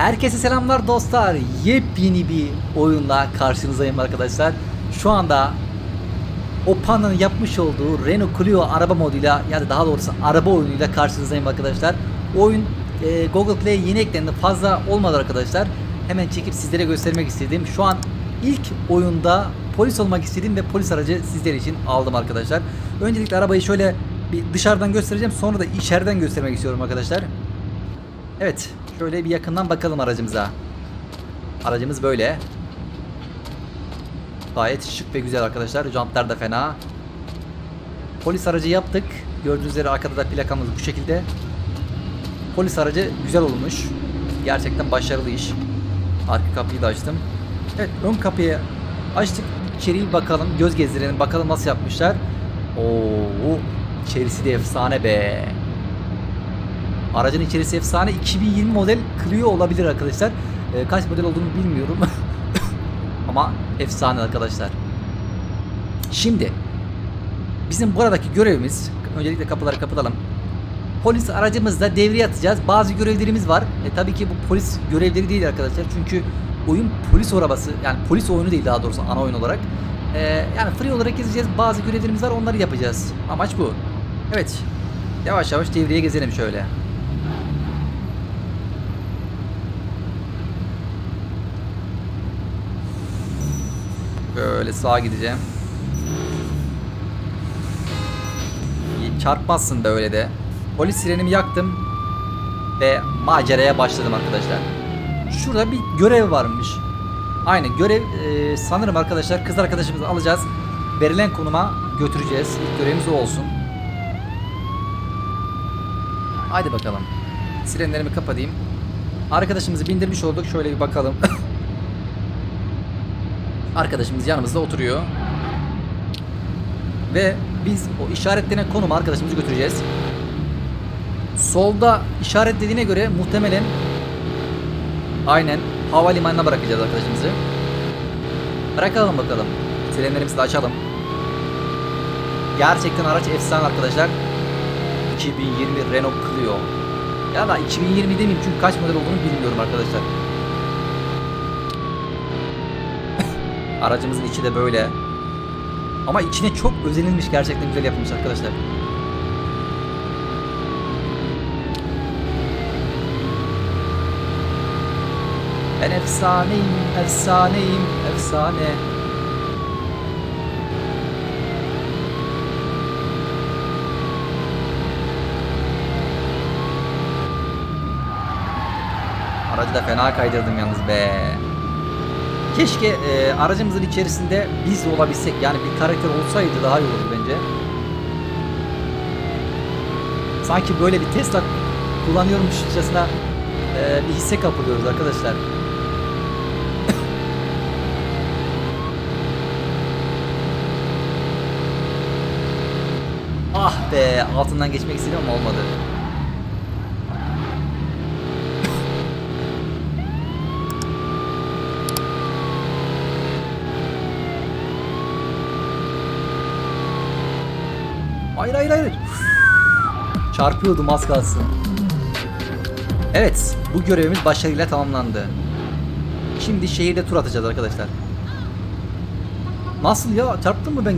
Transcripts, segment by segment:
Herkese selamlar dostlar. Yepyeni bir oyunla karşınızdayım arkadaşlar. Şu anda Opa'nın yapmış olduğu Renault Clio araba moduyla ya da daha doğrusu araba oyunuyla karşınızdayım arkadaşlar. Oyun e, Google Play yeni eklendi. Fazla olmadı arkadaşlar. Hemen çekip sizlere göstermek istedim. Şu an ilk oyunda polis olmak istedim ve polis aracı sizler için aldım arkadaşlar. Öncelikle arabayı şöyle bir dışarıdan göstereceğim. Sonra da içeriden göstermek istiyorum arkadaşlar. Evet. Şöyle bir yakından bakalım aracımıza. Aracımız böyle. Gayet şık ve güzel arkadaşlar. Jantlar da fena. Polis aracı yaptık. Gördüğünüz üzere arkada da plakamız bu şekilde. Polis aracı güzel olmuş. Gerçekten başarılı iş. Arka kapıyı da açtım. Evet ön kapıyı açtık. İçeriği bir bakalım. Göz gezdirelim. Bakalım nasıl yapmışlar. Oo, içerisi de efsane be. Aracın içerisi efsane. 2020 model Clio olabilir arkadaşlar. Ee, kaç model olduğunu bilmiyorum. Ama efsane arkadaşlar. Şimdi bizim buradaki görevimiz öncelikle kapıları kapatalım. Polis aracımızla devreye atacağız. Bazı görevlerimiz var. E tabii ki bu polis görevleri değil arkadaşlar. Çünkü oyun polis arabası yani polis oyunu değil daha doğrusu ana oyun olarak. E, yani free olarak gezeceğiz. Bazı görevlerimiz var onları yapacağız. Amaç bu. Evet. Yavaş yavaş devreye gezelim şöyle. Böyle sağa gideceğim. Çarpmazsın böyle de. Polis sirenimi yaktım. Ve maceraya başladım arkadaşlar. Şurada bir görev varmış. Aynen görev e, sanırım arkadaşlar kız arkadaşımızı alacağız. Verilen konuma götüreceğiz. İlk görevimiz o olsun. Haydi bakalım. Sirenlerimi kapatayım. Arkadaşımızı bindirmiş olduk. Şöyle bir bakalım. Arkadaşımız yanımızda oturuyor. Ve biz o işaretlenen konuma arkadaşımızı götüreceğiz. Solda işaretlediğine göre muhtemelen aynen havalimanına bırakacağız arkadaşımızı. Bırakalım bakalım. Sirenlerimizi de açalım. Gerçekten araç efsane arkadaşlar. 2020 Renault Clio. Ya da 2020 demeyeyim çünkü kaç model olduğunu bilmiyorum arkadaşlar. Aracımızın içi de böyle. Ama içine çok özenilmiş gerçekten güzel yapılmış arkadaşlar. Ben efsaneyim, efsaneyim, efsane. Aracı da fena kaydırdım yalnız be. Keşke e, aracımızın içerisinde biz olabilsek yani bir karakter olsaydı daha iyi olurdu bence. Sanki böyle bir Tesla kullanıyormuşçasına e, bir hisse kapılıyoruz arkadaşlar. ah be altından geçmek istedim ama olmadı. Hayır hayır hayır. Çarpıyordum az kalsın. Evet, bu görevimiz başarıyla tamamlandı. Şimdi şehirde tur atacağız arkadaşlar. Nasıl ya? Çarptın mı ben?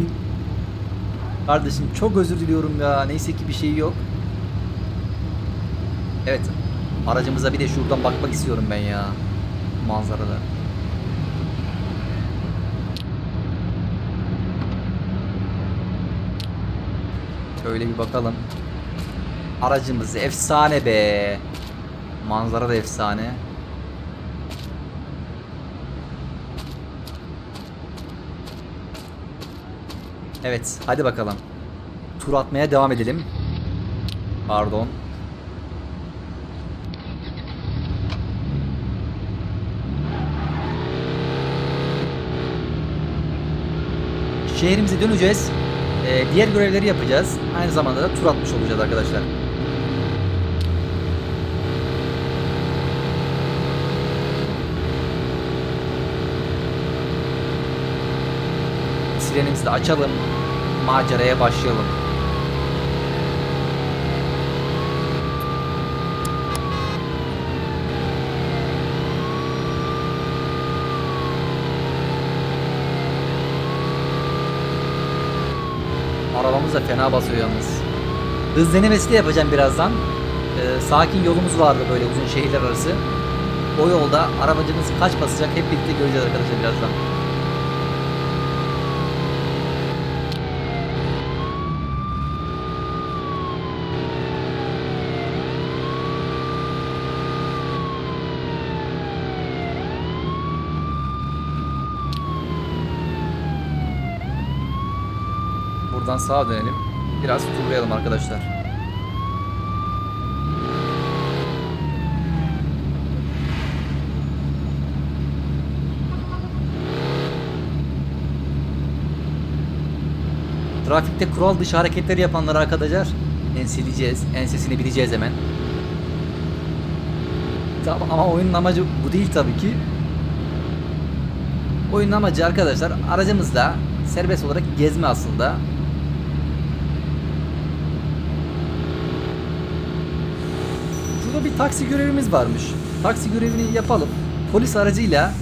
Kardeşim çok özür diliyorum ya. Neyse ki bir şey yok. Evet. Aracımıza bir de şuradan bakmak istiyorum ben ya. Manzarada. Şöyle bir bakalım. Aracımız efsane be. Manzara da efsane. Evet, hadi bakalım. Tur atmaya devam edelim. Pardon. Şehrimize döneceğiz. Ee, diğer görevleri yapacağız. Aynı zamanda da tur atmış olacağız arkadaşlar. Sirenimizi de açalım. Maceraya başlayalım. Arabamız da fena basıyor yalnız. Hız denemesi de yapacağım birazdan. Ee, sakin yolumuz vardı böyle uzun şehirler arası. O yolda arabacımız kaç basacak hep birlikte göreceğiz arkadaşlar birazdan. Buradan sağa dönelim. Biraz turlayalım arkadaşlar. Trafikte kural dışı hareketleri yapanları arkadaşlar enseleyeceğiz. Ensesini bileceğiz hemen. Tamam ama oyunun amacı bu değil tabii ki. Oyunun amacı arkadaşlar aracımızla serbest olarak gezme aslında. Bir taksi görevimiz varmış. Taksi görevini yapalım. Polis aracıyla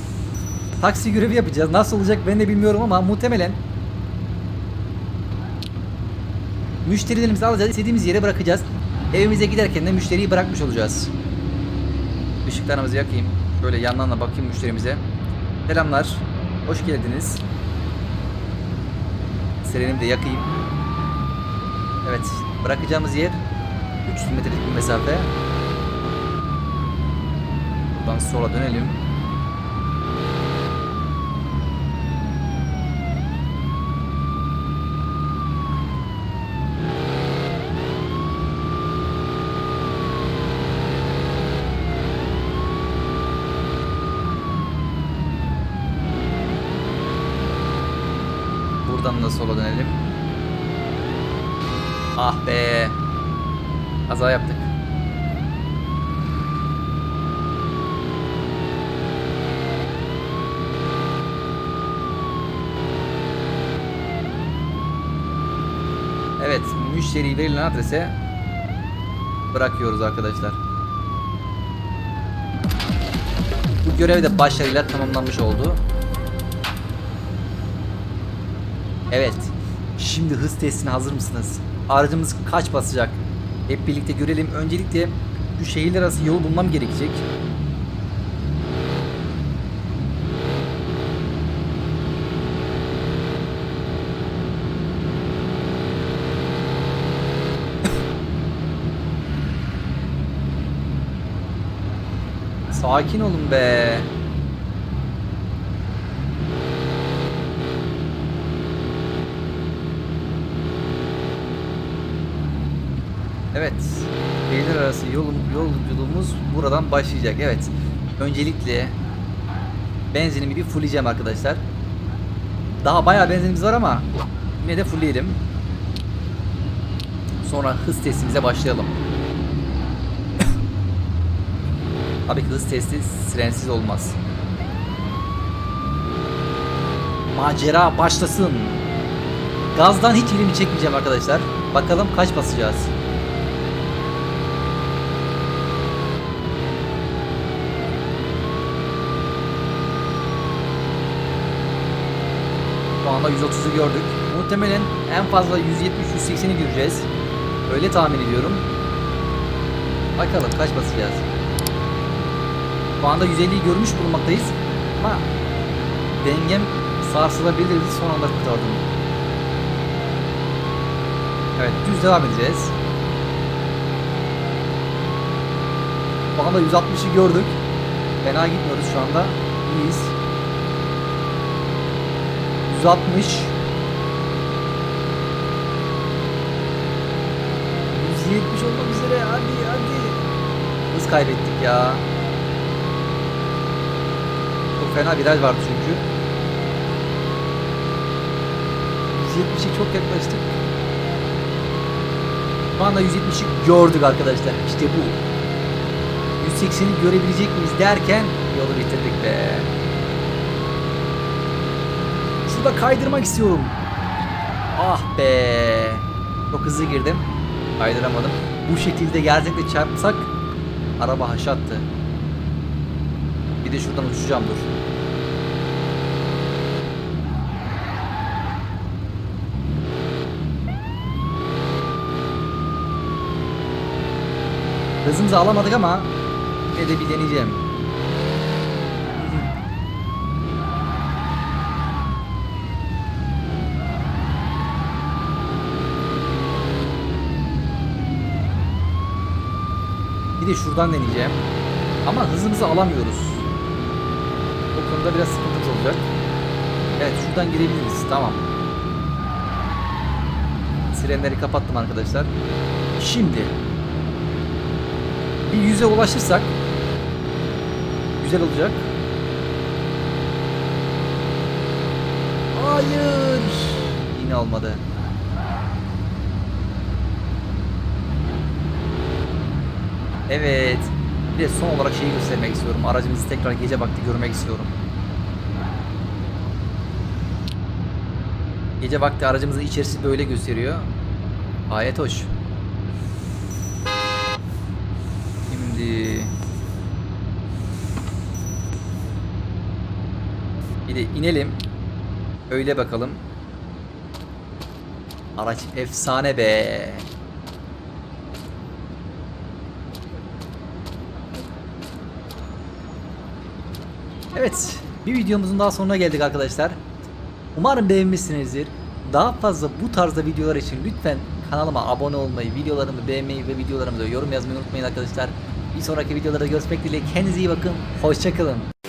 taksi görevi yapacağız. Nasıl olacak ben de bilmiyorum ama muhtemelen müşterilerimizi alacağız. istediğimiz yere bırakacağız. Evimize giderken de müşteriyi bırakmış olacağız. Işıklarımızı yakayım. Şöyle yandan da bakayım müşterimize. Selamlar. Hoş geldiniz. Sirenimi de yakayım. Evet. Bırakacağımız yer 300 metrelik bir mesafe. Buradan sola dönelim. Buradan da sola dönelim. Ah be. Kaza yaptık. Evet, müşteriyi verilen adrese bırakıyoruz arkadaşlar. Bu görev de başarıyla tamamlanmış oldu. Evet. Şimdi hız testine hazır mısınız? Aracımız kaç basacak? Hep birlikte görelim. Öncelikle şu şehirler arası yolu bulmam gerekecek. Sakin olun be. Evet. Şehirler arası yolum, yolculuğumuz buradan başlayacak. Evet. Öncelikle benzinimi bir fullleyeceğim arkadaşlar. Daha bayağı benzinimiz var ama yine de fullleyelim. Sonra hız testimize başlayalım. Tabii ki hız testi sirensiz olmaz. Macera başlasın. Gazdan hiç ilimi çekmeyeceğim arkadaşlar. Bakalım kaç basacağız. Şu anda 130'u gördük. Muhtemelen en fazla 170-180'i göreceğiz. Öyle tahmin ediyorum. Bakalım kaç basacağız. Şu anda 150'yi görmüş bulunmaktayız. Ama dengem sarsılabilirdi. Son anda kurtardım. Evet düz devam edeceğiz. Şu anda 160'ı gördük. Fena gitmiyoruz şu anda. İyiyiz. 160 170 olmak üzere hadi hadi Hız kaybettik ya Çok fena viraj vardı çünkü 170'e çok yaklaştık Şu anda 170'i gördük arkadaşlar işte bu 180'i görebilecek miyiz derken yolu bitirdik be Şurada kaydırmak istiyorum. Ah be. Çok hızlı girdim. Kaydıramadım. Bu şekilde gerçekten çarpsak araba haşattı. Bir de şuradan uçacağım dur. Hızımızı alamadık ama yine de bir deneyeceğim. Bir de şuradan deneyeceğim. Ama hızımızı alamıyoruz. O konuda biraz sıkıntımız olacak. Evet şuradan girebiliriz. Tamam. Sirenleri kapattım arkadaşlar. Şimdi bir yüze ulaşırsak güzel olacak. Hayır. Yine olmadı. Evet. Bir de son olarak şeyi göstermek istiyorum. Aracımızı tekrar gece vakti görmek istiyorum. Gece vakti aracımızın içerisi böyle gösteriyor. Gayet hoş. Şimdi bir de inelim. Öyle bakalım. Araç efsane be. Evet, bir videomuzun daha sonuna geldik arkadaşlar. Umarım beğenmişsinizdir. Daha fazla bu tarzda videolar için lütfen kanalıma abone olmayı, videolarımı beğenmeyi ve videolarımı da yorum yazmayı unutmayın arkadaşlar. Bir sonraki videolarda görüşmek dileğiyle. Kendinize iyi bakın. Hoşçakalın.